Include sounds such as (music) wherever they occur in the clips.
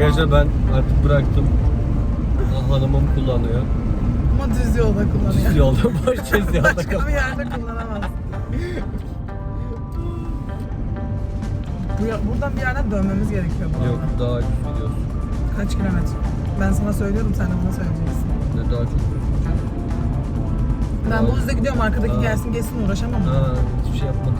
Arkadaşlar ben artık bıraktım. Ah, Hanımım kullanıyor. Ama düz yolda kullanıyor. Düz yolda başlayacağız (laughs) yolda Başka bir yerde kullanamaz. Bu Buradan bir yerden dönmemiz gerekiyor bu Yok daha düz gidiyoruz. Kaç kilometre? Ben sana söylüyorum sen de bana söyleyeceksin. Ne daha çok düz. Ben bu hızla gidiyorum arkadaki Aa. gelsin geçsin uğraşamam. Ha, hiçbir şey yapmadık.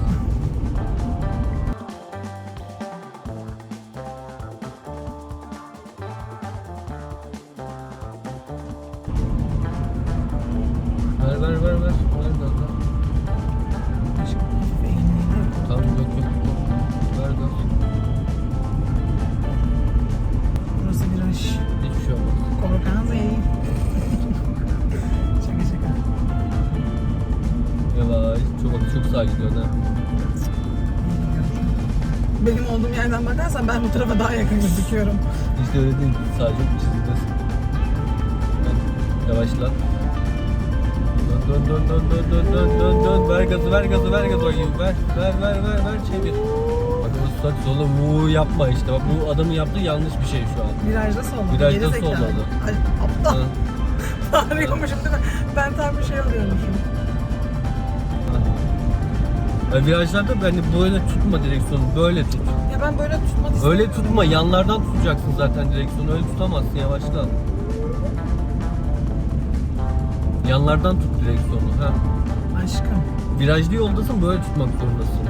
bakarsan ben bu tarafa daha yakın gözüküyorum. Hiç de öyle değil. Sadece bir çizgidesin. Yavaşla. Dön dön dön dön dön dön dön dön dön. ver gazı ver gazı ver gazı bakayım ver ver ver ver ver çevir. Bak o sak sola vuu yapma işte bak bu adamın yaptığı yanlış bir şey şu an. Virajda solladı. Virajda solladı. Ay aptal. (laughs) Bağırıyormuşum değil mi? Ben tam bir şey oluyormuşum. Yani virajlarda ben hani böyle tutma direksiyonu böyle tut. Ya ben böyle tutmak istiyorum. Öyle tutma yanlardan tutacaksın zaten direksiyonu öyle tutamazsın yavaşla. Yanlardan tut direksiyonu ha. Aşkım. Virajlı yoldasın böyle tutmak zorundasın.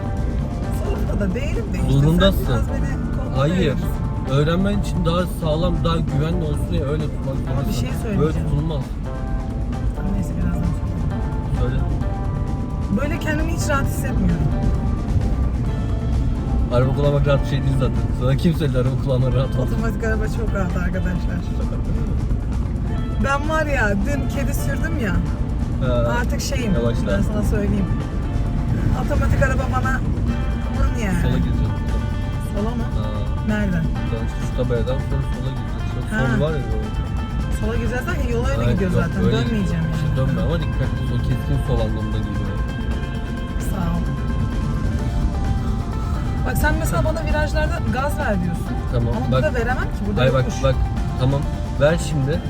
Zorunda da değilim de işte. Zorundasın. Sen biraz beni kontrol Hayır. Öğrenmen için daha sağlam, daha güvenli olsun diye öyle tutmak zorundasın. bir şey söyleyeceğim. Böyle tutulmaz. Tamam, Neyse birazdan. Söyle. Böyle kendimi hiç rahat hissetmiyorum. Araba kullanmak rahat bir şey değil zaten. Sana kim söyledi araba kullanmak rahat ol? Otomatik araba çok rahat arkadaşlar. Ben var ya dün kedi sürdüm ya. Ha, Artık şeyim. Yavaşla. Ben sana söyleyeyim. Otomatik araba bana aman yani. Sola gireceksin. Sola mı? Ha, Nereden? işte şu tabeladan sonra sola Ha. Sol var ya böyle. Sola derken yola öyle Hayır, gidiyor yok, zaten. Dönmeyeceğim gidiyor. yani. İşte dönme ama dikkatli sol keskin sol anlamında geliyor. Bak sen mesela bana virajlarda gaz ver diyorsun. Tamam, Ama bak. burada veremem ki. Burada Hayır bak yokuş. bak tamam ver şimdi.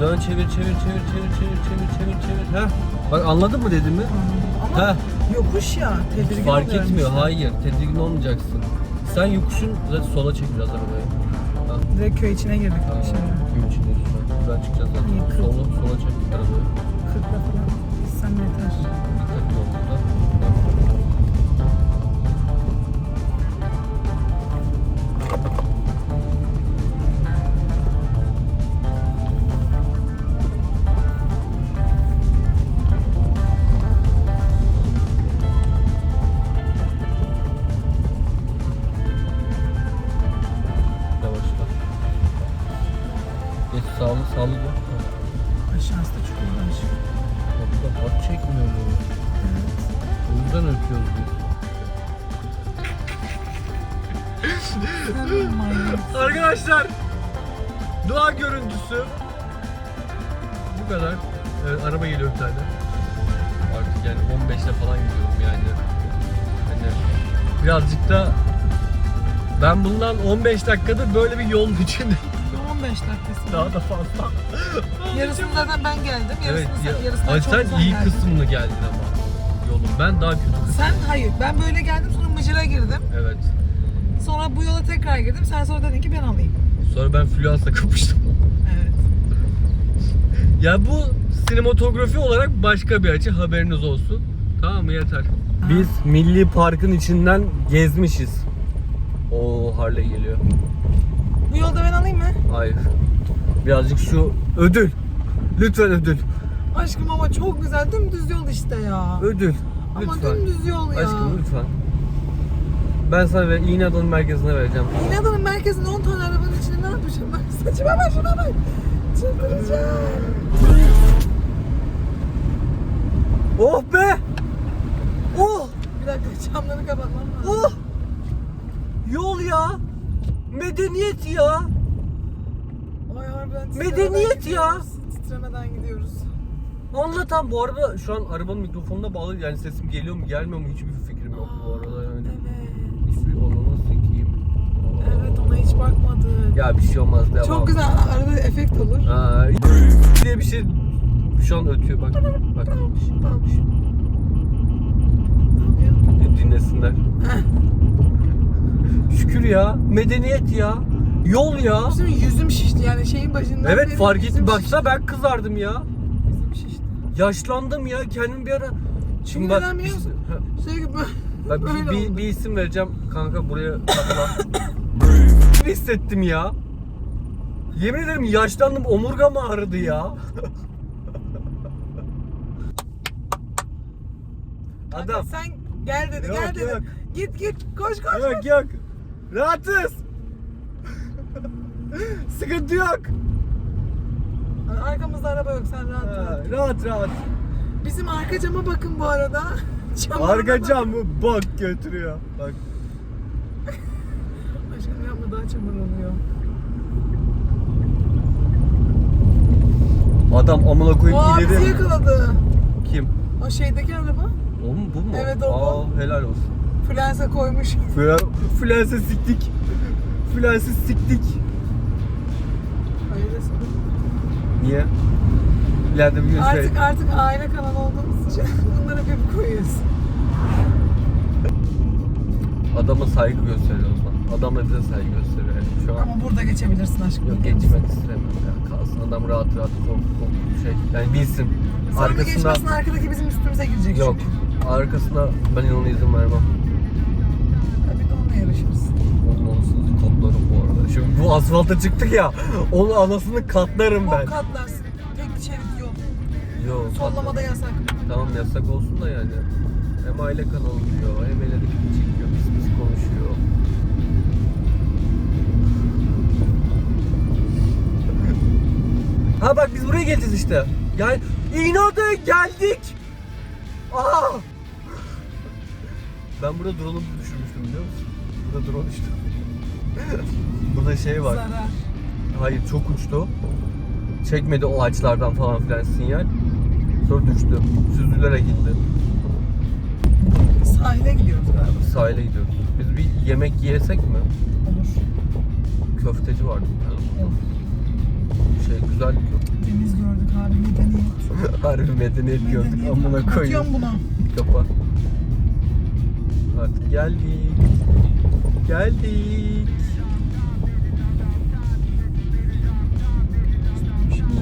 Dön çevir çevir çevir çevir çevir çevir çevir çevir. Ha? Bak anladın mı dediğimi? Anladım. Ama Ha. yokuş ya. Tedirgin Fark etmiyor. işte. Hayır, tedirgin olmayacaksın. Sen yokuşun zaten sola çek biraz arabayı. Ha. Direkt köy içine girdik Ha. şimdi. Gün içinde lütfen. Buradan çıkacağız zaten. İyi. Sola, sola çek arabayı. 40'la falan. Sen yeter. Yüzden öpüyoruz biz. Arkadaşlar doğa görüntüsü bu kadar. Evet, araba geliyor bir tane. Artık yani 15'te falan gidiyorum yani. Hani birazcık da ben bundan 15 dakikadır böyle bir yolun içinde 15 dakikası. daha da fazla. Yarısını zaten ben geldim. Yarısını Evet ya. yarısından Ay çok sen iyi geldin. kısmını geldin ama yolun. Ben daha kötü. Sen hayır. Ben böyle geldim sonra Mıcır'a girdim. Evet. Sonra bu yola tekrar girdim. Sen sonra dedin ki ben alayım. Sonra ben Fluans'la kapıştım. Evet. (laughs) Ya bu sinematografi olarak başka bir açı haberiniz olsun. Tamam mı yeter. Biz Milli Park'ın içinden gezmişiz. O Harley geliyor. Bu yolda ben alayım mı? Hayır. Birazcık şu ödül. Lütfen ödül. Aşkım ama çok güzel. Dümdüz yol işte ya. Ödül. Ama Lütfen. dümdüz yol ya. Aşkım lütfen. Ben sana ver, İğneada'nın merkezine vereceğim. İnada'nın merkezinde 10 tane arabanın içinde ne yapacağım? Bak (laughs) saçıma bak şuna bak. Çıldıracağım. Oh be! Oh! Bir dakika camları kapatmam lazım. Oh! Yol ya! Medeniyet ya! Ay harbiden Medeniyet ya. gidiyoruz. Titremeden gidiyoruz. Anlatan bu arada şu an arabanın mikrofonuna bağlı yani sesim geliyor mu gelmiyor mu hiçbir fikrim yok bu arada yani. Evet. Hiçbir onunu sikeyim. Evet ona hiç bakmadık. Ya bir şey olmaz devam. Çok güzel arada efekt olur. Ha, diye bir şey şu an ötüyor bak. Bak bir dinlesinler. Şükür ya. Medeniyet ya. Yol ya. Bizim yüzüm şişti yani şeyin başından Evet beri fark yüzüm ettim. Baksana şişti. ben kızardım ya. Yaşlandım ya. Kendim bir ara... Çünkü bak, neden biliyor bir- musun? Bak bir, bir, oldu. bir isim vereceğim kanka buraya sakla. (coughs) Bir hissettim ya. Yemin ederim yaşlandım omurgam ağrıdı ya. (laughs) Kanka Adam. Sen gel dedi Yok, gel dedi. yok. Git git koş koş. Yok yok. Rahatız. (laughs) Sıkıntı yok. Arkamızda araba yok sen rahat Ha, rahat. rahat rahat. Bizim arka cama bakın bu arada. (laughs) Camlarına Arka bak. cam bu bak götürüyor. Bak. (laughs) Aşkım yapma daha çamur oluyor. Adam amına koyup abisi ileri. yakaladı. Kim? O şeydeki araba. O mu bu mu? Evet, o bu. Aa, helal olsun. Flanse koymuş. Fla- Flanse siktik. Flanse siktik. Niye? İleride bir gün şey. Artık artık aile kanalı olduğumuz için (laughs) bunları hep koyuyoruz. Adama saygı gösteriyor o zaman. Adam da bize saygı gösteriyor yani şu an. Ama burada geçebilirsin aşkım. Yok geçmek istemem ya. Kalsın adam rahat rahat kork kork şey. Yani bilsin. Sonra da Arkasında geçmesin arkadaki bizim üstümüze girecek yok. çünkü. Arkasına ben ona izin vermem. Tabii de onunla yarışırız. Bu asfalta çıktık ya. Onun anasını katlarım ben. katlarsın. Tek şerit yol. Yok. Sollamada yasak. Tamam yasak olsun da yani. Hem aile kanalı diyor, hem el hareketi çekiyor, pis pis konuşuyor. ha bak biz buraya geleceğiz işte. Yani inadı geldik. Aa! Ben burada drone'u düşürmüştüm biliyor musun? Burada drone düştü. Burada şey var. Zarar. Hayır çok uçtu. Çekmedi o ağaçlardan falan filan sinyal. Sonra düştü. Süzülerek gitti. Sahile gidiyoruz galiba. Sahile gidiyoruz. Biz bir yemek yiyesek mi? Olur. Köfteci vardı bir tane. Olur. Şey güzel bir köfte. Deniz gördük abi medeniyet. (laughs) Harbi medeniyet gördük Medeniyet. amına koyayım. Kapatıyorum bunu. Kapa. Artık geldik. Geldik.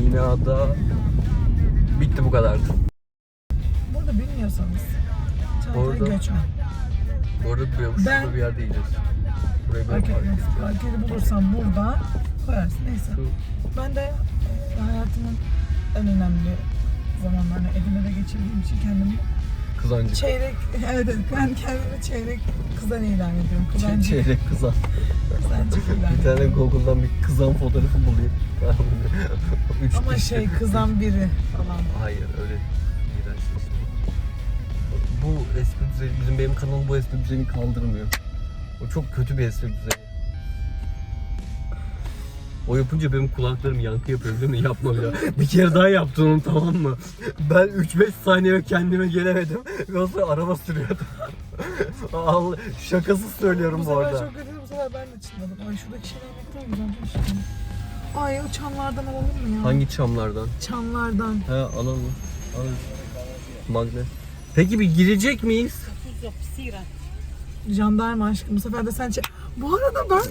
Yine ada. Bitti bu kadardı. Burada bilmiyorsanız. Çantayı Orada- göçmen. Bu arada buraya Ben- şurada bir yerde yiyeceğiz. Buraya bir Fark etmez. Fark yeri bulursan burada koyarsın. Neyse. Şu Ben de e, hayatımın en önemli zamanlarını Edirne'de geçirdiğim için kendimi kızancık. çeyrek, evet ben kendimi çeyrek kızan ilan ediyorum. Kızancık, Çeyrek kızan. kızancık ilan Bir tane. Google'dan bir kızan fotoğrafı bulayım. (laughs) Üç Ama kişi. şey kızan biri falan. Hayır öyle iğrenç bir şey. Bu espri düzeni, bizim benim kanalım bu espri düzeni kaldırmıyor. O çok kötü bir espri düzeni. O yapınca benim kulaklarım yankı yapıyor biliyor musun? Yapma bir daha. Bir kere daha yaptın onu tamam mı? Ben 3-5 saniye kendime gelemedim. Ve o sırada araba sürüyordum. (laughs) Allah, şakasız söylüyorum Bu bu, sefer arada. çok kötü bu sefer ben de çınladım. Ay şuradaki şeyler ne kadar güzel. dur şimdi. Ay o çanlardan alalım mı ya? Hangi çamlardan? Çanlardan. He alalım. Al. Magnet. Peki bir girecek miyiz? Jandarma aşkım bu sefer de sen çek. Bu arada ben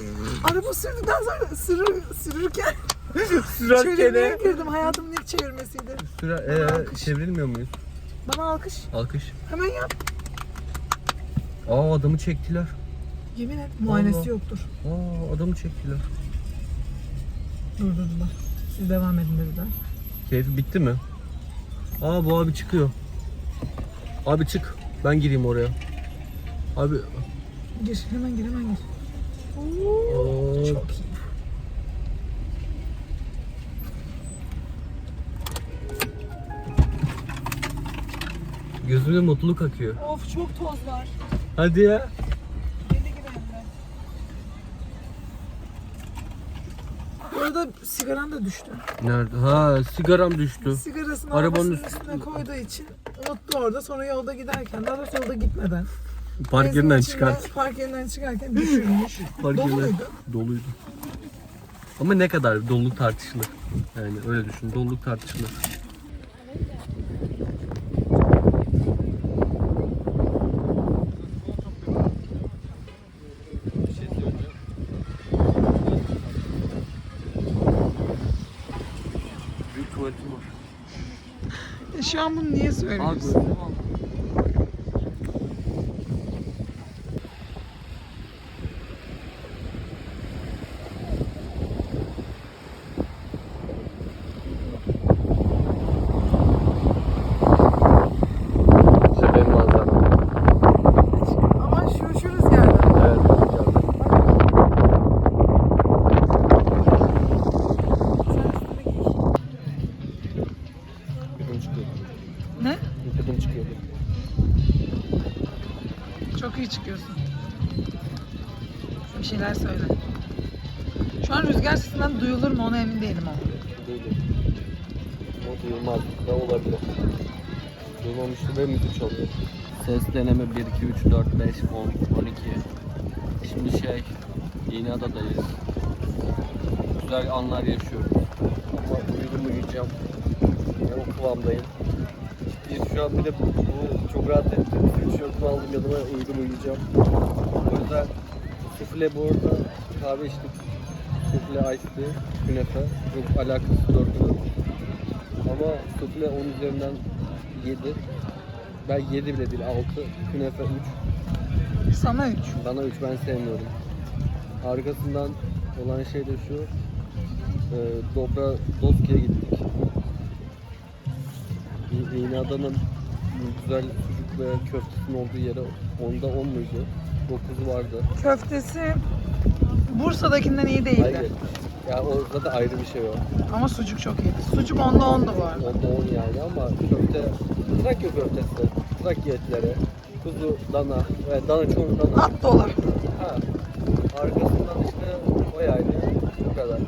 araba sürdükten sonra sürür, sürürken (laughs) çevirmeye girdim. Hayatımın ilk çevirmesiydi. Süre, ee, çevrilmiyor muyuz? Bana alkış. Alkış. Hemen yap. Aa adamı çektiler. Yemin et muayenesi Allah. yoktur. Aa adamı çektiler. Durdurdular. Siz devam edin dediler. Keyfi bitti mi? Aa bu abi çıkıyor. Abi çık. Ben gireyim oraya. Abi. Gir hemen gir hemen gir. Aa, Çok iyi. gözüme mutluluk akıyor. Of çok toz var. Hadi ya. Deli gibi hem de. Bu arada sigaran da düştü. Nerede? Ha sigaram düştü. Sigarasını Arabanın arabasının üstüne üstüne koyduğu için unuttu orada. Sonra yolda giderken, daha doğrusu yolda gitmeden. Park yerinden çıkart. Park yerinden çıkarken düşürmüş. Park Dolu yerinden- muydu? Doluydu. Ama ne kadar doluluk tartışılır. Yani öyle düşün. Doluluk tartışılır. E şu an bunu niye söylüyorsun? Ses deneme 1, 2, 3, 4, 5, 10, 12. Şimdi şey, Yeğeniada'dayız. Güzel anlar yaşıyoruz. Ama uyudum uyuyacağım. Ben o kıvamdayım. Bir şu an bile bu, bu çok rahat etti. Bir tişörtümü aldım yanıma uyudum uyuyacağım. O yüzden sufle bu arada kahve içtik. Sufle ice tea, künefe. Çok alakasız dördü. Ama sufle 10 üzerinden 7. Ben 7 bile değil 6. Künefe 3. Sana üç. Bana 3 ben sevmiyorum. Arkasından olan şey de şu. E, Dobra Doski'ye gittik. Yeni Adanın güzel sucuk ve köftesinin olduğu yere onda 10 muydu? 9'u vardı. Köftesi Bursa'dakinden iyi değildi. Hayır. Ya o zaten ayrı bir şey o. Ama sucuk çok iyiydi. Sucuk onda ondu bu arada. Onda 10 yani ama köfte Trakya köftesi, Trakya etleri, kuzu, dana ve dana çoğu dana. At dolar. Ha. Arkasından işte o yani bu kadar.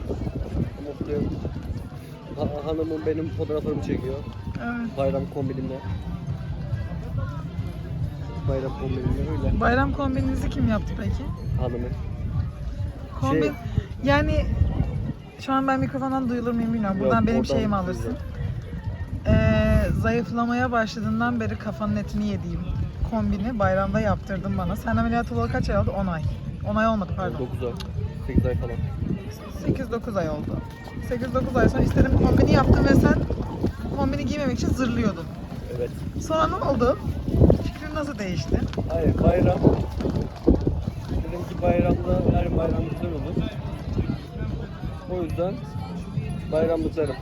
Mutluyum. Ha- hanımım benim fotoğraflarımı çekiyor. Evet. Bayram kombinimle. Bayram kombinimle öyle. Bayram kombininizi kim yaptı peki? Hanımın. Kombin Şey- yani şu an ben mikrofondan duyulur muyum bilmiyorum. Buradan Yok, benim oradan şeyimi alırsın. Ee, zayıflamaya başladığından beri kafanın etini yediğim kombini bayramda yaptırdın bana. Sen ameliyat olalı kaç ay oldu? 10 ay. 10 ay olmadı pardon. 9 ay, 8 ay falan. 8-9 ay oldu. 8-9 ay sonra istedim kombini yaptım ve sen kombini giymemek için zırlıyordun. Evet. Sonra ne oldu? Fikrin nasıl değişti? Hayır bayram. Dedim ki bayramda her bayram güzel olur. O yüzden bayramlıklarım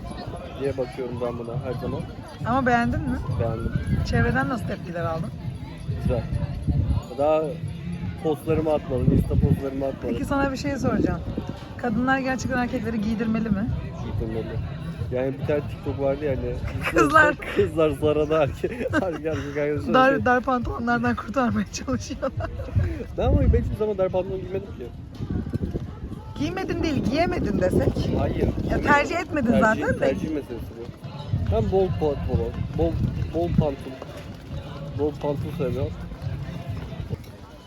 diye bakıyorum ben buna her zaman. Ama beğendin mi? Beğendim. Çevreden nasıl tepkiler aldın? Güzel. Daha postlarımı atmadım, insta postlarımı atmadım. Peki sana bir şey soracağım. Kadınlar gerçekten erkekleri giydirmeli mi? Giydirmeli. Yani bir tane TikTok vardı ya hani. (laughs) Kızlar. Kızlar Zara'da erkek. Erkek erkek arkadaşlar. Dar, dar pantolonlardan kurtarmaya (laughs) çalışıyorlar. Ben ama ben hiçbir zaman dar pantolon giymedim ki. Giymedin değil, giyemedin desek. Hayır. Ya tercih etmedin Tercih- zaten de. Tercih meselesi bu. Ben bol pantolon, bol, bol pantol, bol pantol seviyorum.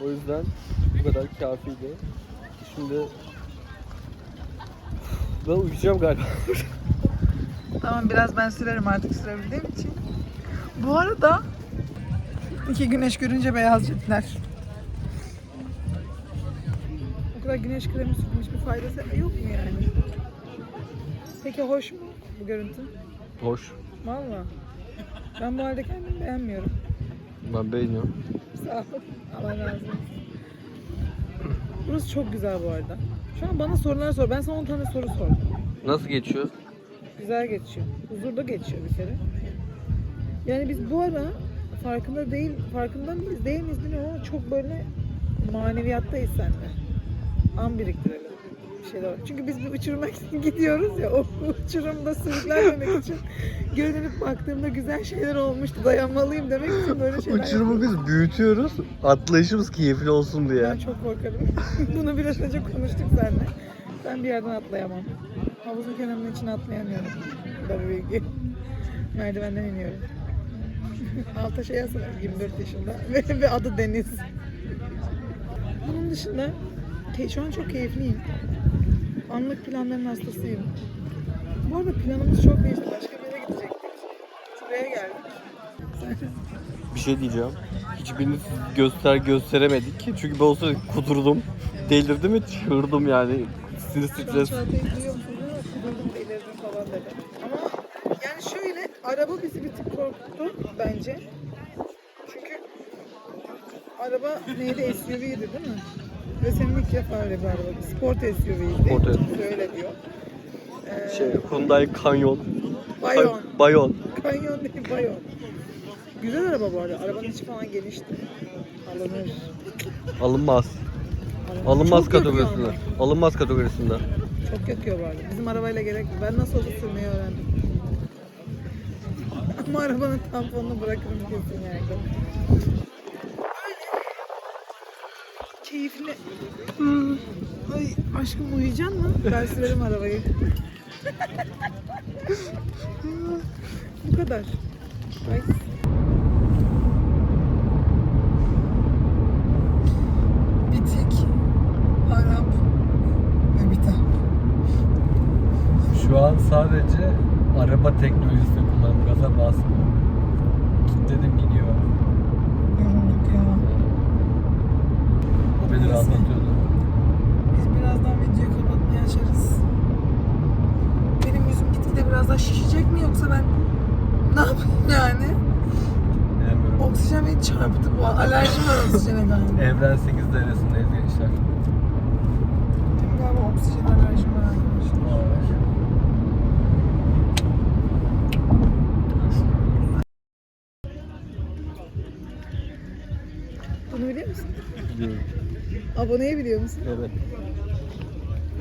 O yüzden bu kadar kafiydi. Şimdi ben uyuyacağım galiba. (laughs) Tamam biraz ben sürerim artık sürebildiğim için. Bu arada iki güneş görünce beyaz ciltler. Kadar güneş kremi sürmüş bir faydası yok mu yani? Peki hoş mu bu görüntü? Hoş. Valla. Ben bu halde kendimi beğenmiyorum. Ben beğeniyorum. Sağ ol. Allah razı olsun. Burası çok güzel bu arada. Şu an bana sorular sor. Ben sana 10 tane soru sordum. Nasıl geçiyor? Güzel geçiyor. Huzurda geçiyor bir kere. Yani biz bu ara farkında değil, farkında mıyız değil miyiz bilmiyorum ama çok böyle maneviyattayız seninle. An biriktirelim. Bir şeyler. Çünkü biz bir uçuruma (laughs) gidiyoruz ya o uçurumda sürüklenmemek için geri dönüp baktığımda güzel şeyler olmuştu dayanmalıyım demek için böyle (laughs) şeyler Uçurumu biz büyütüyoruz. Atlayışımız keyifli olsun diye. Ben çok korkarım. (laughs) Bunu biraz önce konuştuk seninle. Ben bir yerden atlayamam. Havuzun kenarının içine atlayamıyorum. Böyle bilgi. Merdivenden iniyorum. Alta şey yazsana 24 yaşında ve, ve adı Deniz. Bunun dışında şu an çok keyifliyim. Anlık planların hastasıyım. Bu arada planımız çok değişti. Başka bir yere gidecektik. Şuraya geldik. (laughs) Bir şey diyeceğim. Hiçbirini göster gösteremedik. Çünkü ben olsa kudurdum. Delirdim mi çığırdım yani. Sinir stres. Kudurdum delirdim falan dedi. Ama yani şöyle araba bizi bir tık korkuttu bence. Çünkü araba neydi SUV'ydi değil mi? Ve senin ilk defa öyle bir araba. Sport SUV'ydi. Sport SUV. Öyle diyor. Ee, Şey Hyundai Canyon. Bayon. Bayon. Kanyon değil Bayon. Güzel araba bu arada. Arabanın içi falan genişti. Alınır. Alınmaz. Alınmaz Çok yakıyor kategorisinde. ama. Alınmaz kategorisinde. Çok yakıyor bu arada. Bizim arabayla gerek yok. Ben nasıl olsa sürmeyi öğrendim. (laughs) Ama arabanın tamponunu bırakırım kesin yani. Öyle. Keyifli. Hmm. Ay aşkım uyuyacaksın mı? Ben sürerim arabayı. (laughs) bu kadar. Ay. Bitik. Arap. Ve biter. Şu an sadece araba teknolojisini kullanıp gaza bastım. Kilitledim gidiyor. Yorulduk ya. O beni rahatlatıyordu. Biz birazdan videoyu kapatmaya açarız. Benim yüzüm gitgide biraz daha şişecek mi yoksa ben ne yapayım yani? Bilemiyorum. Oksijen beni çarptı bu. Alerjim var oksijene galiba. Evren 8 devresindeyiz gençler. Benim galiba oksijen alerjim var arkadaşlar. Bunu biliyor musun? Biliyorum. Aboneyi biliyor musun? Evet.